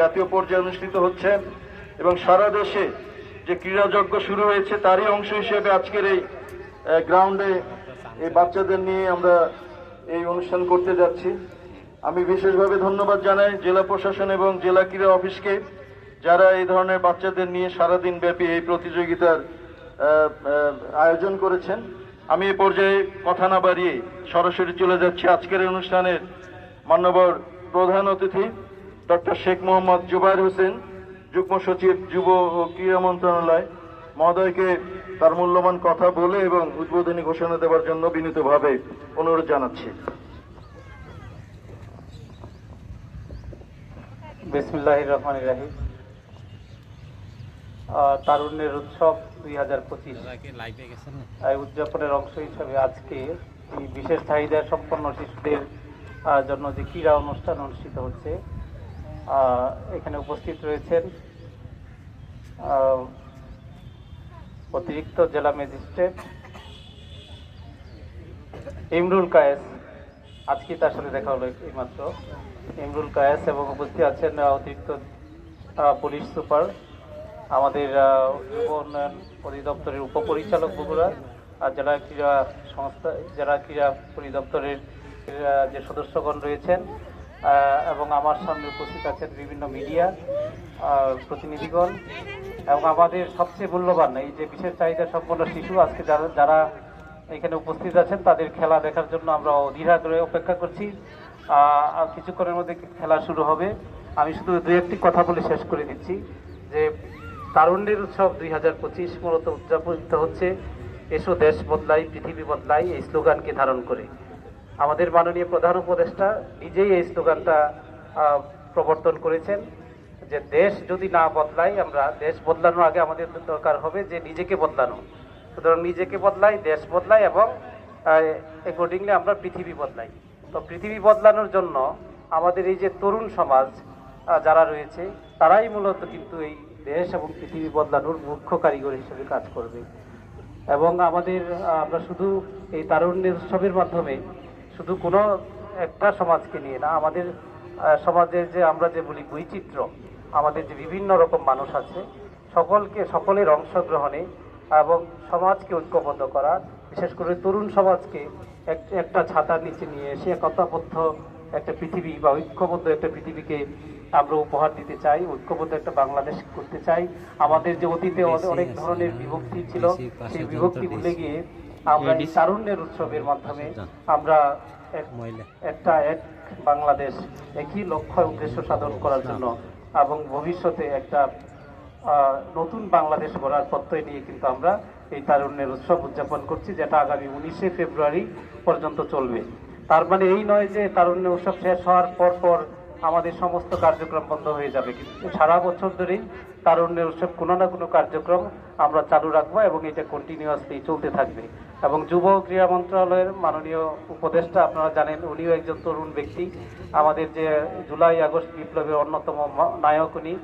জাতীয় পর্যায়ে অনুষ্ঠিত হচ্ছে এবং সারা দেশে যে ক্রীড়াযজ্ঞ শুরু হয়েছে, তারই অংশ হিসেবে আজকের এই গ্রাউন্ডে এই বাচ্চাদের নিয়ে আমরা এই অনুষ্ঠান করতে যাচ্ছি। আমি বিশেষভাবে ধন্যবাদ জানাই জেলা প্রশাসন এবং জেলা ক্রীড়া অফিসকে, যারা এই ধরনের বাচ্চাদের নিয়ে সারাদিন ব্যাপী এই প্রতিযোগিতার আয়োজন করেছেন। আমি এই পর্যায়ে কথা না বাড়িয়ে সরাসরি চলে যাচ্ছি আজকের অনুষ্ঠানের মান্যবর প্রধান অতিথি। ডক্টর শেখ মোহাম্মদ জুবাইর হোসেন, যুগ্ম সচিব যুব ও ক্রীড়া মন্ত্রণালয়, মহোদয়কে তার মূল্যবান কথা বলে এবং উদ্বোধনী ঘোষণা দেওয়ার জন্য বিনীতভাবে অনুরোধ জানাচ্ছি। বিসমুল্লাহ রহমান রাহিম। তারুণ্যের উৎসব দুই হাজার পঁচিশ। উদযাপনের অংশ হিসাবে আজকে বিশেষ চাহিদা সম্পন্ন শিশুদের জন্য যে ক্রীড়া অনুষ্ঠান অনুষ্ঠিত হচ্ছে এখানে উপস্থিত রয়েছেন অতিরিক্ত জেলা ম্যাজিস্ট্রেট ইমরুল কায়েস। আজকে তার সাথে দেখা হলো এইমাত্র। ইমরুল কায়েস এবং উপস্থিত আছেন অতিরিক্ত পুলিশ সুপার। আমাদের যুব উন্নয়ন অধিদপ্তরের উপপরিচালক বগুড়া আর জেলা ক্রীড়া সংস্থা, জেলা ক্রীড়া পরিদপ্তরের যে সদস্যগণ রয়েছেন এবং আমার সামনে উপস্থিত আছেন বিভিন্ন মিডিয়া প্রতিনিধিগণ এবং আমাদের সবচেয়ে মূল্যবান এই যে বিশেষ চাহিদা সম্পন্ন শিশু আজকে যারা যারা এখানে উপস্থিত আছেন, তাদের খেলা দেখার জন্য আমরা অধীর আগ্রহে অপেক্ষা করছি। কিছুক্ষণের মধ্যে খেলা শুরু হবে। আমি শুধু দু একটি কথা বলে শেষ করে দিচ্ছি, যে তারুণ্যের উৎসব দুই হাজার পঁচিশ মূলত উদযাপিত হচ্ছে, এসো দেশ বদলাই, পৃথিবী বদলাই এই স্লোগানকে ধারণ করে। আমাদের মাননীয় প্রধান উপদেষ্টা নিজেই এই স্লোগানটা প্রবর্তন করেছেন যে দেশ যদি না বদলাই আমরা দেশ বদলানোর আগে আমাদের দরকার হবে যে নিজেকে বদলানো। সুতরাং নিজেকে বদলাই, দেশ বদলাই এবং অ্যাকর্ডিংলি আমরা পৃথিবী বদলাই। তো পৃথিবী বদলানোর জন্য আমাদের এই যে তরুণ সমাজ যারা রয়েছে, তারাই মূলত কিন্তু এই দেশ এবং পৃথিবী বদলানোর মুখ্য কারিগর হিসেবে কাজ করবে। এবং আমাদের আমরা শুধু এই তারুণ্যের উৎসবের মাধ্যমে শুধু কোনো একটা সমাজকে নিয়ে না আমাদের সমাজের যে আমরা যে বলি বৈচিত্র্য আমাদের যে বিভিন্ন রকম মানুষ আছে সকলকে সকলের অংশগ্রহণে এবং সমাজকে ঐক্যবদ্ধ করা বিশেষ করে তরুণ সমাজকে এক- একটা ছাতার নিচে নিয়ে এসে একতাবদ্ধ একটা পৃথিবী বা ঐক্যবদ্ধ একটা পৃথিবীকে আমরা উপহার দিতে চাই ঐক্যবদ্ধ একটা বাংলাদেশ করতে চাই। আমাদের যে অতীতে অনেক ধরনের বিভক্তি ছিল সেই বিভক্তি ভুলে গিয়ে আমরা এই তারুণ্যের উৎসবের মাধ্যমে আমরা এক- একটা এক বাংলাদেশ একই লক্ষ্য উদ্দেশ্য সাধন করার জন্য এবং ভবিষ্যতে একটা নতুন বাংলাদেশ গড়ার প্রত্যয় নিয়ে কিন্তু আমরা এই তারুণ্যের উৎসব উদযাপন করছি যেটা আগামী উনিশে ফেব্রুয়ারি পর্যন্ত চলবে। তার মানে এই নয় যে তারুণ্য উৎসব শেষ হওয়ার পর পর আমাদের সমস্ত কার্যক্রম বন্ধ হয়ে যাবে কিন্তু সারা বছর ধরেই তারুণ্যের উৎসব কোনো না কোনো কার্যক্রম আমরা চালু রাখব এবং এটা কন্টিনিউয়াসলি চলতে থাকবে। এবং যুব ক্রীড়া মন্ত্রণালয়ের মাননীয় উপদেষ্টা আপনারা জানেন, উনিও একজন তরুণ ব্যক্তি। আমাদের যে জুলাই, আগস্ট বিপ্লবের অন্যতম নায়ক উনি।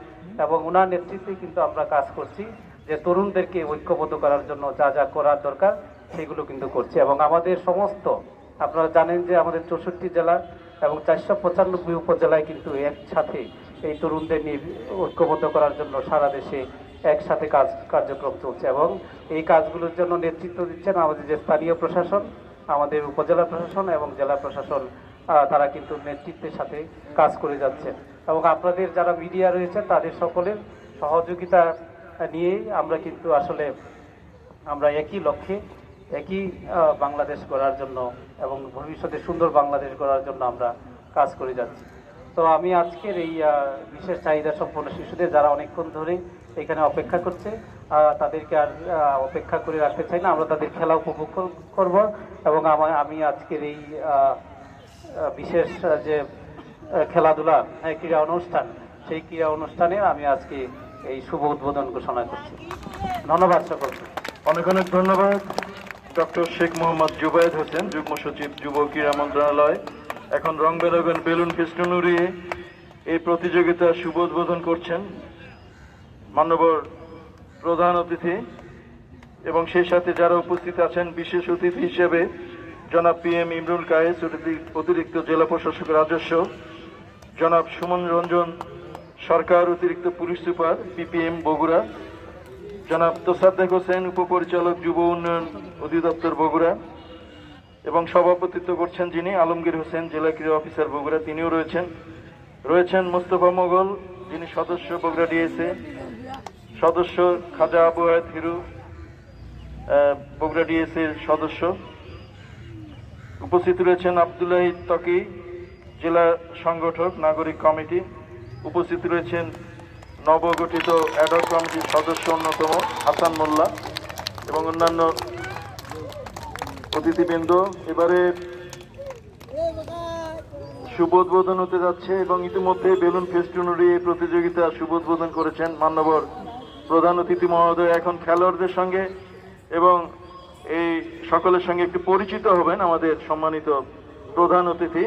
এবং ওনার নেতৃত্বে কিন্তু আমরা কাজ করছি যে তরুণদেরকে ঐক্যবদ্ধ করার জন্য যা যা করার দরকার সেগুলো কিন্তু করছি। এবং আমাদের সমস্ত, আপনারা জানেন যে আমাদের চৌষট্টি জেলা এবং চারশো পঁচানব্বই উপজেলায় কিন্তু একসাথে এই তরুণদের নিয়ে ঐক্যবদ্ধ করার জন্য সারা দেশে একসাথে কাজ, কার্যক্রম চলছে এবং এই কাজগুলোর জন্য নেতৃত্ব দিচ্ছেন আমাদের যে স্থানীয় প্রশাসন, আমাদের উপজেলা প্রশাসন এবং জেলা প্রশাসন তারা কিন্তু নেতৃত্বের সাথে কাজ করে যাচ্ছেন। এবং আপনাদের যারা মিডিয়া রয়েছে তাদের সকলের সহযোগিতা নিয়েই আমরা কিন্তু আসলে, আমরা একই লক্ষ্যে একই বাংলাদেশ গড়ার জন্য এবং ভবিষ্যতে সুন্দর বাংলাদেশ গড়ার জন্য আমরা কাজ করে যাচ্ছি। তো আমি আজকের এই বিশেষ চাহিদা সম্পন্ন শিশুদের যারা অনেকক্ষণ ধরে এখানে অপেক্ষা করছে তাদেরকে আর অপেক্ষা করে রাখতে চাই না। আমরা তাদের খেলা উপভোগ কর- করব এবং আমার আমি আজকের এই বিশেষ যে খেলাধুলা হ্যাঁ, ক্রীড়া অনুষ্ঠান সেই ক্রীড়া অনুষ্ঠানে আমি আজকে এই শুভ উদ্বোধন ঘোষণা করছি। ধন্যবাদ সকলকে। অনেক অনেক ধন্যবাদ। ডক্টর শেখ মোহাম্মদ জুবায়েদ হোসেন যুগ্ম সচিব যুব ক্রীড়া মন্ত্রণালয়। এখন রং বেরঙের বেলুন ফেস্টুন উড়িয়ে এই প্রতিযোগিতার শুভ উদ্বোধন করছেন মান্যবর প্রধান অতিথি এবং সেই সাথে যারা উপস্থিত আছেন, বিশেষ অতিথি হিসেবে জনাব পি এম ইমরুল কায়েস অতিরিক্ত জেলা প্রশাসক রাজস্ব, জনাব সুমন রঞ্জন সরকার, অতিরিক্ত পুলিশ সুপার পিপিএম বগুড়া, জনাব তোসাদ্দেক হোসেন, উপপরিচালক যুব উন্নয়ন অধিদপ্তর বগুড়া এবং সভাপতিত্ব করছেন যিনি আলমগীর হোসেন, জেলা ক্রীড়া অফিসার বগুড়া, তিনিও রয়েছেন। রয়েছেন মোস্তফা মোগল, যিনি সদস্য বগুড়া ডিএসএ, সদস্য খাজা আবু হায়াত হিরু বগুড়া ডিএসএ সদস্য। উপস্থিত রয়েছেন আবদুল্লাহ তকি, জেলা সংগঠক, নাগরিক কমিটি। উপস্থিত রয়েছেন নবগঠিত অ্যাডক কমিটির সদস্য অন্যতম, হাসান মোল্লা এবং অন্যান্য অতিথিবৃন্দ, এবারে শুভ উদ্বোধন হতে যাচ্ছে এবং ইতিমধ্যে বেলুন ফেস্টুন এই প্রতিযোগিতা শুভ উদ্বোধন করেছেন মান্যবর প্রধান অতিথি মহোদয়, এখন খেলোয়াড়দের সঙ্গে এবং এই সকলের সঙ্গে একটু পরিচিত হবেন আমাদের সম্মানিত প্রধান অতিথি।